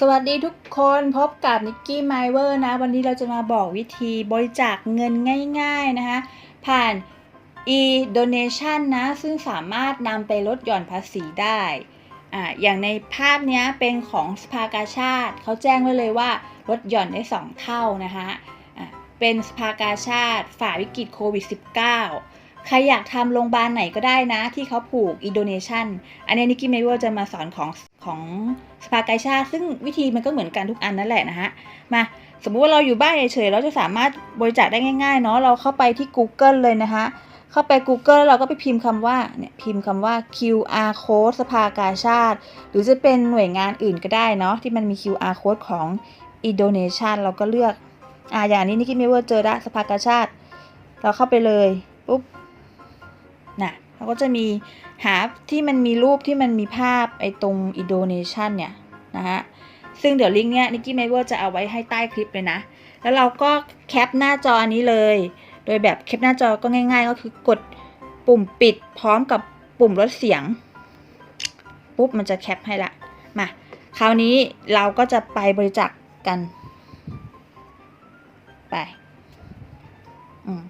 สวัสดีทุกคนพบกับนิกกี้ไมเวอร์นะ วันนี้เราจะมาบอกวิธีบริจาคเงินง่าย ๆ นะคะ ผ่าน e-donation นะ ซึ่งสามารถนำไปลดหย่อนภาษีได้อ่าอย่างในภาพนี้เป็นของสภากาชาติ เขาแจ้งไว้เลยว่าลดหย่อนได้ 2 เท่านะคะอ่าเป็นสภากาชาติฝ่าวิกฤตโควิด -19 ใครอยากทำโรงพยาบาลไหนก็ได้นะ ที่เขาผูก e-donation อันนี้นิกกี้ไมเวอร์จะมาสอนของของสภากาชาติซึ่งวิธีมันก็เหมือนกันทุกอันนั่นแหละนะฮะ มาสมมุติว่าเราอยู่บ้านเฉยๆเราจะสามารถบริจาคได้ง่ายๆเนาะเราเข้าไปที่ Google เลยนะคะเข้าไป Google แล้วเราก็ไปพิมพ์คำว่าเนี่ยพิมพ์คำว่า QR code สภากาชาติ หรือจะเป็นหน่วยงานอื่นก็ได้เนาะที่มันมี QR code ของ e-donation เราก็เลือกอ่าอย่างนี้นิกกี้มิเวอร์เจอละสภากาชาติ เราเข้าไปเลยปุ๊บ เราก็จะมีหาที่มันมีรูปที่มันมีภาพไอ้ตรง e-donation เนี่ยนะฮะ ซึ่งเดี๋ยวลิงก์เนี้ยนิกกี้ไมเวอร์จะเอาไว้ให้ใต้คลิปเลยนะ แล้วเราก็แคปหน้าจออันนี้เลย โดยแบบแคปหน้าจอก็ง่าย ๆ ก็คือกดปุ่มปิดพร้อมกับปุ่มลดเสียง ปุ๊บมันจะแคปให้ละ มา คราวนี้เราก็จะไปบริจาคกัน ไป อืม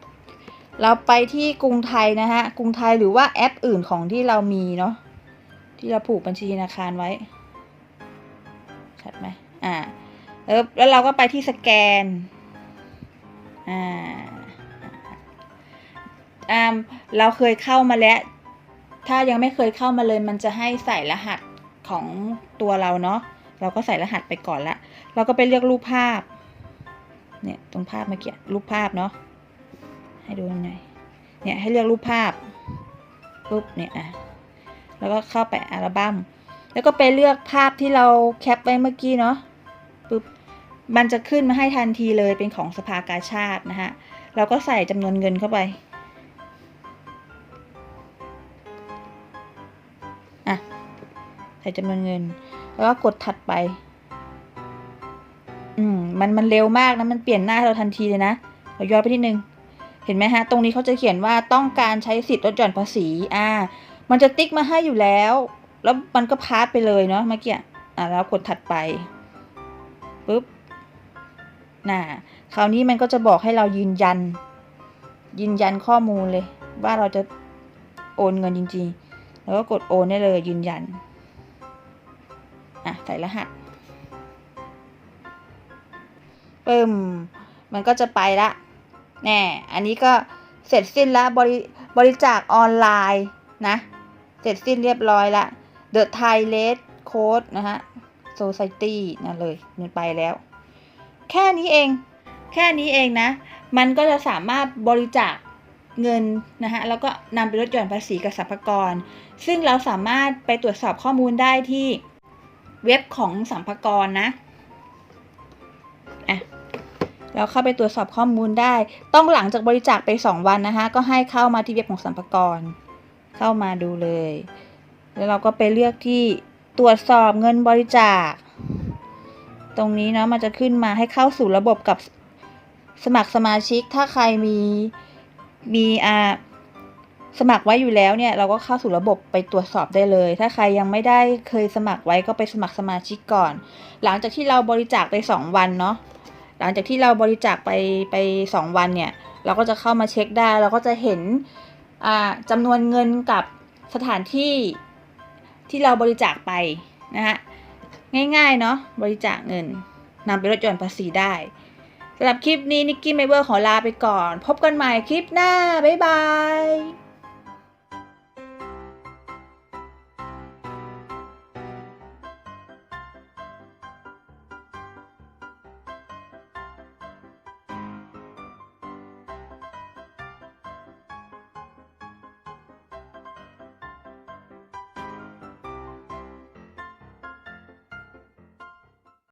เราไปที่กรุงไทยนะฮะ กรุงไทยหรือว่าแอปอื่นของที่เรามีเนาะ ที่เราผูกบัญชีธนาคารไว้ ชัดไหมอ่าแล้วแล้วเราก็ไปที่สแกน อ่า อ่า เราเคยเข้ามาแล้ว ถ้ายังไม่เคยเข้ามาเลย มันจะให้ใส่รหัสของตัวเราเนาะ เราก็ใส่รหัสไปก่อนละ เราก็ไปเลือกรูปภาพ เนี่ย ตรงภาพเมื่อกี้ รูปภาพเนาะ ให้ดูหน่อยเนี่ยให้เลือกรูปภาพปุ๊บเนี่ยอะแล้วก็เข้าไปอัลบั้มแล้วก็ไปเลือกภาพที่เราแคปไว้เมื่อกี้เนาะปุ๊บมันจะขึ้นมาให้ทันทีเลยเป็นของสภากาชาตินะฮะเราก็ใส่จำนวนเงินเข้าไปอะใส่จำนวนเงิน แล้วก็กดถัดไป อืมมันมันเร็วมากนะ มันเปลี่ยนหน้าเราทันทีเลยนะเราย้อนไปนิดนึง เห็นไหมฮะ ตรงนี้เขาจะเขียนว่าต้องการใช้สิทธิ์ลดหย่อนภาษี อ่า มันจะติ๊กมาให้อยู่แล้ว แล้วมันก็พาสไปเลยเนาะเมื่อกี้ อ่าแล้วกดถัดไป ปุ๊บ น่ะ คราวนี้มันก็จะบอกให้เรายืนยัน ยืนยันข้อมูลเลย ว่าเราจะโอนเงินจริงๆ แล้วก็กดโอนได้เลยยืนยัน อะใส่รหัสปึ้มมันก็จะไปละ แน่อันนี้ก็เสร็จสิ้นแล้วบริบริจาคออนไลน์นะ เสร็จสิ้นเรียบร้อยละ The Thai Red Code นะฮะ Society นั่นเลยมันไปแล้ว แค่นี้เอง แค่นี้เองนะ มันก็จะสามารถบริจาคเงินนะฮะ แล้วก็นำไปลดหย่อนภาษีกับสรรพากร ซึ่งเราสามารถไปตรวจสอบข้อมูลได้ที่เว็บของสรรพากรนะอะ เราเข้าไปตรวจสอบข้อมูลได้ ต้องหลังจากบริจาคไป 2 วันนะคะ ก็ให้เข้ามาที่เว็บของสรรพากร เข้ามาดูเลย แล้วเราก็ไปเลือกที่ตรวจสอบเงินบริจาค ตรงนี้เนาะมันจะขึ้นมาให้เข้าสู่ระบบกับสมัครสมาชิก ถ้าใครมีมีอ่าสมัครไว้อยู่แล้วเนี่ยเราก็เข้าสู่ระบบไปตรวจสอบได้เลย ถ้าใครยังไม่ได้เคยสมัครไว้ก็ไปสมัครสมาชิกก่อน หลังจากที่เราบริจาคไป 2 วันเนาะ หลังจากที่เราบริจาคไปไปสองวันเนี่ย เราก็จะเข้ามาเช็คได้ เราก็จะเห็นอ่าจำนวนเงินกับสถานที่ที่เราบริจาคไปนะฮะง่ายๆเนาะบริจาคเงินนำไปลดหย่อนภาษีได้สำหรับคลิปนี้นิกกี้ไมเบอร์ขอลาไปก่อน พบกันใหม่คลิปหน้า บ๊ายบาย